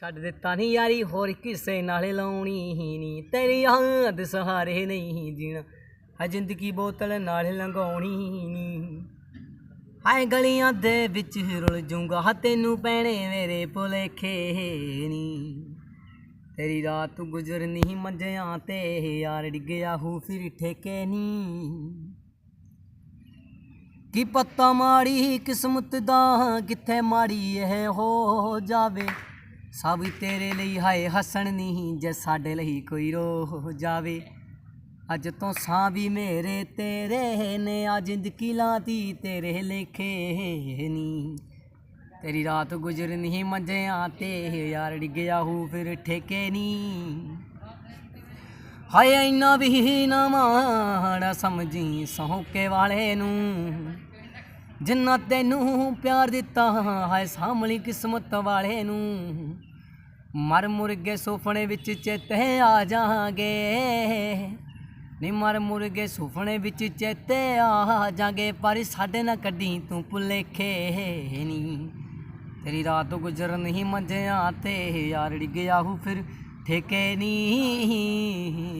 ਛੱਡ ਦਿੱਤਾ ਨਹੀਂ ਯਾਰੀ, ਹੋਰ ਕਿਸੇ ਨਾਲ ਲਾਉਣੀ ਹੀ ਨਹੀਂ ਤੇਰੀ ਯਾਦ ਸਹਾਰੇ ਨਹੀਂ ਜੀਣਾ ਆ ਜ਼ਿੰਦਗੀ ਬੋਤਲ ਨਾਲ ਲੰਘਾਉਣੀ ਨਹੀਂ ਹਾਏ ਗਲੀਆਂ ਦੇ ਵਿੱਚ ਰੁਲ ਜੂੰਗਾ ਹਾ ਤੈਨੂੰ ਪੈਣੇ ਮੇਰੇ ਭੁਲੇਖੇ ਨੀ। ਤੇਰੀ ਰਾਤ ਗੁਜ਼ਰਨੀ ਮੰਜਿਆਂ ਤੇ, ਯਾਰ ਡਿੱਗਿਆ ਹੂ ਫਿਰ ਠੇਕੇ ਨੀ। ਕੀ ਪੱਤਾ ਮਾੜੀ ਕਿਸਮਤ ਦਾ, ਕਿੱਥੇ ਮਾੜੀ ਇਹ ਹੋ ਜਾਵੇ। ਸਭ ਤੇਰੇ ਲਈ ਹਾਏ ਹੱਸਣ ਨਹੀਂ ਜੇ ਸਾਡੇ ਲਈ ਕੋਈ ਰੋ ਜਾਵੇ। ਅੱਜ ਤੋਂ ਸਾਂ ਵੀ ਮੇਰੇ ਤੇਰੇ ਨੇ ਆ ਜ਼ਿੰਦਗੀ ਲਾਤੀ ਤੇਰੇ ਲੇਖੇ ਨੀ। ਤੇਰੀ ਰਾਤ ਗੁਜ਼ਰਨੀ ਮੰਜਿਆਂ ਤੇ ਯਾਰ ਡਿੱਗਿਆ ਹੂ ਫਿਰ ਠੇਕੇ ਨੀ। ਹਾਏ, ਇੰਨਾ ਵੀ ਨਾ ਮਾੜਾ ਸਮਝੀ ਸੌਕੇ ਵਾਲੇ ਨੂੰ। ਜਿੰਨਾ ਤੈਨੂੰ ਪਿਆਰ ਦਿੱਤਾ, ਹਾਏ ਸਾਹਮਣੀ ਕਿਸਮਤ ਵਾਲੇ ਨੂੰ। ਮਰ ਮੁਰਗੇ ਸੁਪਨੇ ਵਿੱਚ ਚੇਤੇ ਆ ਜਾਗੇ ਨੀ ਮਰ ਮੁਰਗੇ ਸੁਪਨੇ ਵਿੱਚ ਚੇਤੇ ਆ ਜਾਗੇ ਪਰ ਸਾਡੇ ਨਾਲ ਕੱਢੀ ਤੂੰ ਭੁਲੇਖੇ ਨੀ। ਤੇਰੀ ਰਾਤ ਗੁਜ਼ਰ ਨਹੀਂ ਮੰਜਿਆਂ ਤੇ, ਯਾਰ ਡਿੱਗਿਆ ਹੂ ਫਿਰ ਠੇਕੇ ਨਹੀਂ